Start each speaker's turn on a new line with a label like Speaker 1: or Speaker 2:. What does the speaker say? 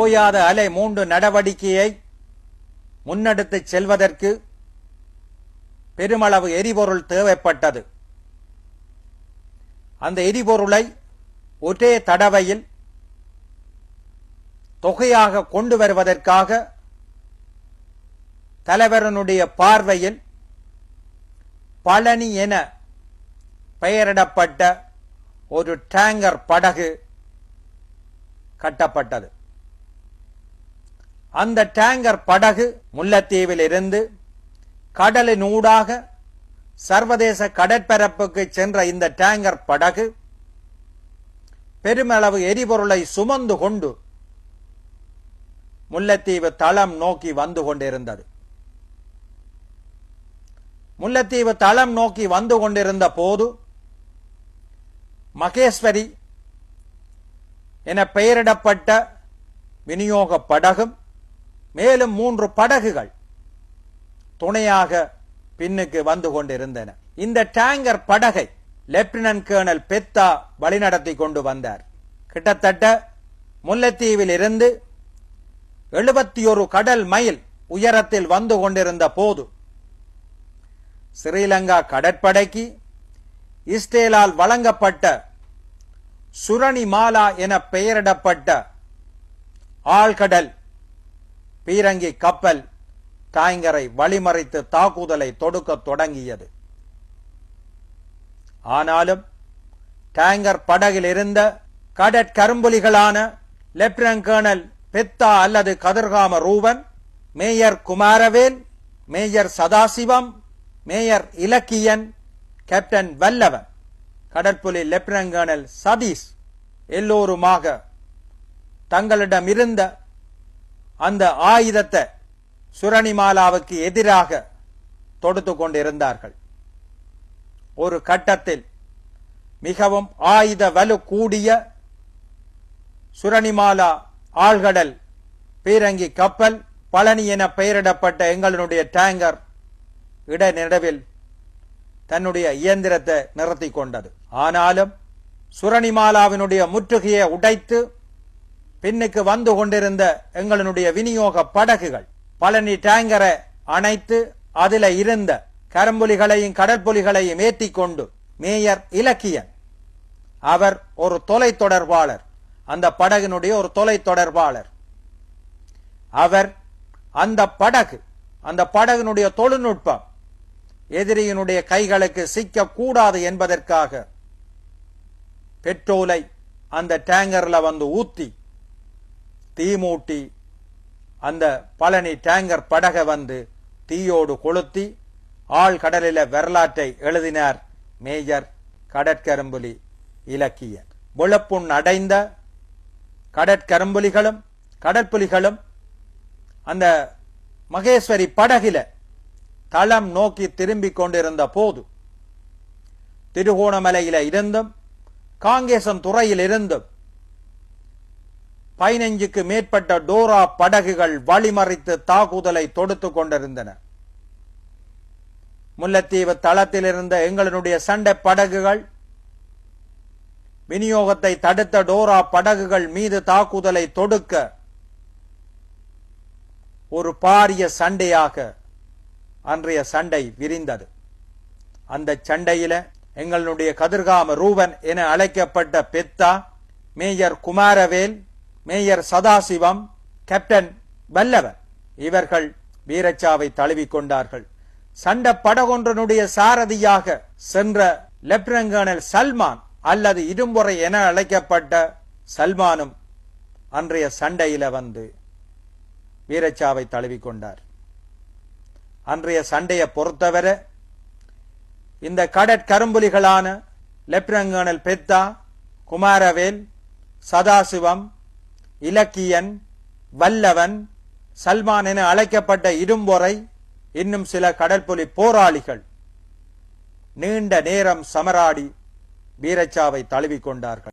Speaker 1: ஓயாத அலை மூன்று நடவடிக்கையை முன்னெடுத்துச் செல்வதற்கு பெருமளவு எரிபொருள் தேவைப்பட்டது. அந்த எரிபொருளை ஒரே தடவையில் தொகையாக கொண்டு வருவதற்காக தலைவரனுடைய பார்வையில் பழனி என பெயரிடப்பட்ட ஒரு டேங்கர் படகு கட்டப்பட்டது. அந்த டேங்கர் படகு முல்லைத்தீவில் இருந்து கடலினூடாக சர்வதேச கடற்பரப்புக்கு சென்ற இந்த டேங்கர் படகு பெருமளவு எரிபொருளை சுமந்து கொண்டு முல்லைத்தீவு தளம் நோக்கி வந்து கொண்டிருந்தது. முல்லைத்தீவு தளம் நோக்கி வந்து கொண்டிருந்த போது மகேஸ்வரி என பெயரிடப்பட்ட விநியோக படகும் மேலும் மூன்று படகுகள் துணையாக பின்னுக்கு வந்து கொண்டிருந்தன. இந்த டேங்கர் படகை லெப்டினன்ட் கேர்னல் பெத்தா வழிநடத்தி கொண்டு வந்தார். கிட்டத்தட்ட முல்லைத்தீவில் இருந்து எழுபத்தி ஒரு கடல் மைல் உயரத்தில் வந்து கொண்டிருந்த போது ஸ்ரீலங்கா கடற்படைக்கு இஸ்ரேலால் வழங்கப்பட்ட சுரணி மாலா என பெயரிடப்பட்ட ஆழ்கடல் பீரங்கி கப்பல் காய்கரை வழிமறைத்து தாக்குதலை தொடுக்க தொடங்கியது. ஆனாலும் டேங்கர் படகில் இருந்த கடற்கரும்புலிகளான லெப்டினன்ட் கேர்னல் பெத்தா அல்லது Kathirgama Ruban major Kumaravel major Sadasivam major Ilakkiyan captain Vallavan கடற்புலி lieutenant colonel Sathish எல்லோருமாக தங்களிடமிருந்த அந்த ஆயுதத்தை சுரணிமாலாவுக்கு எதிராக தொடுத்து கொண்டிருந்தார்கள். ஒரு கட்டத்தில் மிகவும் ஆயுத வலு கூடிய சுரணிமாலா ஆழ்கடல் பீரங்கி கப்பல் பழனி என பெயரிடப்பட்ட எங்களுடைய டேங்கர் இடநிலவில் தன்னுடைய இயந்திரத்தை நிறுத்தி கொண்டது. ஆனாலும் சுரணிமாலாவினுடைய முற்றுகையை உடைத்து பின்னுக்கு வந்து கொண்டிருந்த எங்களுடைய விநியோக படகுகள் பழனி டேங்கரை அணைத்து அதில இருந்த கரம்புலிகளையும் கடற்புலிகளையும் ஏற்றி கொண்டு மேயர் இலக்கியன் அவர் ஒரு தொலை தொடர்பாளர் அந்த படகினுடைய ஒரு தொலை தொடர்பாளர். அவர் அந்த படகு அந்த படகினுடைய தொழில்நுட்பம் எதிரியினுடைய கைகளுக்கு சிக்க கூடாது என்பதற்காக பெட்ரோலை அந்த டேங்கர்ல வந்து ஊத்தி தீமூட்டி அந்த பழனி டேங்கர் படகை வந்து தீயோடு கொளுத்தி ஆழ்கடலில வரலாற்றை எழுதினார் மேஜர் கடற்கரும்புலி இலக்கியர். விழப்புண் அடைந்த கடற்கரும்புலிகளும் கடற்புலிகளும் அந்த மகேஸ்வரி படகில தளம் நோக்கி திரும்பிக் கொண்டிருந்த போது திருகோணமலையில இருந்தும் காங்கேசன் துறையில் இருந்தும் பதினைஞ்சுக்கு மேற்பட்ட டோரா படகுகள் வழிமறித்து தாக்குதலை தொடுத்து கொண்டிருந்தன. முல்லைத்தீவு தளத்தில் இருந்த எங்களுடைய சண்டை படகுகள் விநியோகத்தை தடுத்த டோரா படகுகள் மீது தாக்குதலை தொடுக்க ஒரு பாரிய சண்டையாக அன்றைய சண்டை விரிந்தது. அந்த சண்டையில எங்களுடைய கதிர்காம ரூபன் என அழைக்கப்பட்ட Betha major Kumaravel major Sadasivam captain Vallavan இவர்கள் வீரச்சாவை தழுவிக் கொண்டார்கள் சண்ட படகொன்றனுடைய சாரதியாக சென்ற லெப்டினன்ட் கர்னல் சல்மான் அல்லது இரும்புறை என அழைக்கப்பட்ட சல்மானும் அன்றைய சண்டையில வந்து வீரச்சாவை தழுவிக் கொண்டார் அன்றைய சண்டையை பொறுத்தவரை இந்த கடற்கரும்புலிகளான லெப்டினன்ட் கர்னல் பெத்தா குமாரவேல் சதாசிவம் இலக்கியன் வல்லவன் சல்மான் என அழைக்கப்பட்ட இரும்பொறை இன்னும் சில கடற்புலி போராளிகள் நீண்ட நேரம் சமராடி வீரச்சாவை தழுவிக் கொண்டார்கள்.